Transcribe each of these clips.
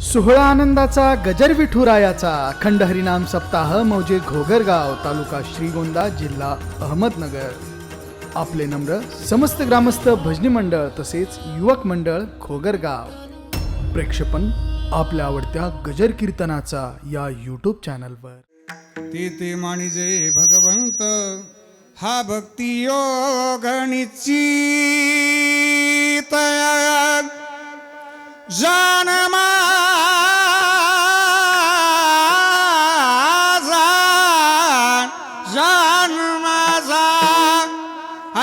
सोहळा आनंदाचा गजर विठुरायाचा अखंड हरिनाम सप्ताह मौजे घोगरगाव तालुका श्रीगोंदा जिल्हा अहमदनगर. आपले नम्र समस्त ग्रामस्थ भजनी मंडळ तसेच युवक मंडळ घोगरगाव. प्रेक्षेपण आपल्या आवडत्या गजर कीर्तनाचा या यूट्यूब चॅनलवर ते ते मानिजे भगवंत हा भक्ती योग निश्चित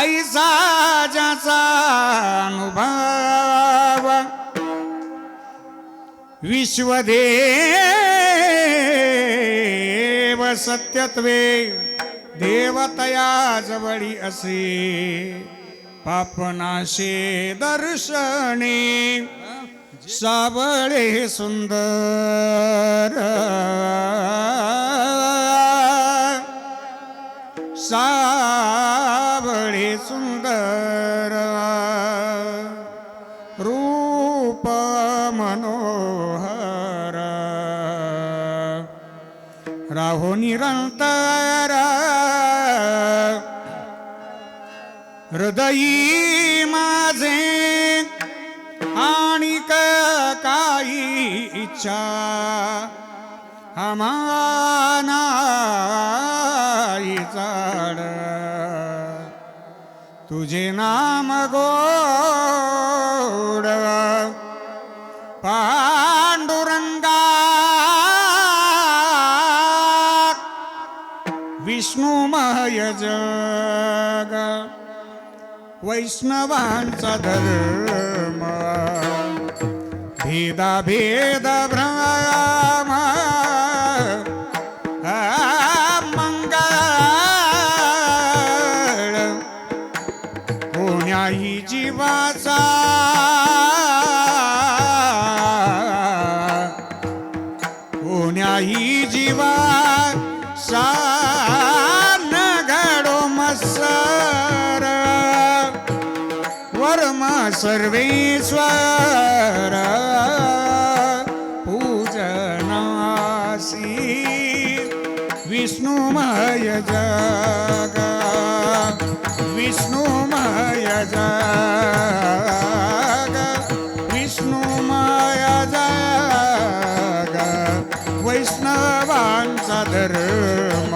ऐसा ज्याचा अनुभव. विश्वदेव सत्यत्वे देवतया जवळी असे पापनाशे दर्शने. साबळे सुंदर. सा साबळे सुंदर रूप मनोहर. राहो निरंतर हृदयी माझे आणि काही इच्छा हमाना चाड. तुझे नाम गोड पांडुरंगा विष्णुमय जग वैष्णवांचा धर्म भेदा भेद भ्रम जीवाचा कोण्याही जीवा सा घडो मसर वर्म सर्वेश्वर पूजनासी विष्णुमय जग. धर्म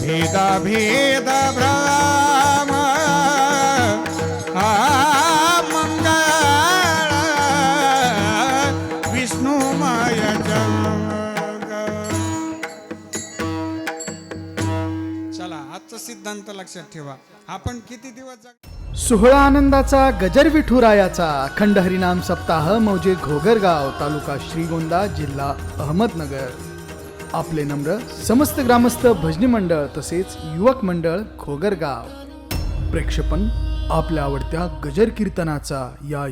भेदा भेद भ्रम. हा मंगळ. विष्णुमय चला आजचा सिद्धांत लक्षात ठेवा. आपण किती दिवस सोहळा आनंदाचा गजर विठुरायाचा. अखंड हरिनाम सप्ताह मौजे घोगरगाव तालुका श्रीगोंदा जिल्हा अहमदनगर. आपले नम्र समस्त ग्रामस्थ भजनी मंडळ तसेच युवक मंडळ घोगरगाव प्रेक्षेपण आपल्या आवडत्या गजर कीर्तनाचा या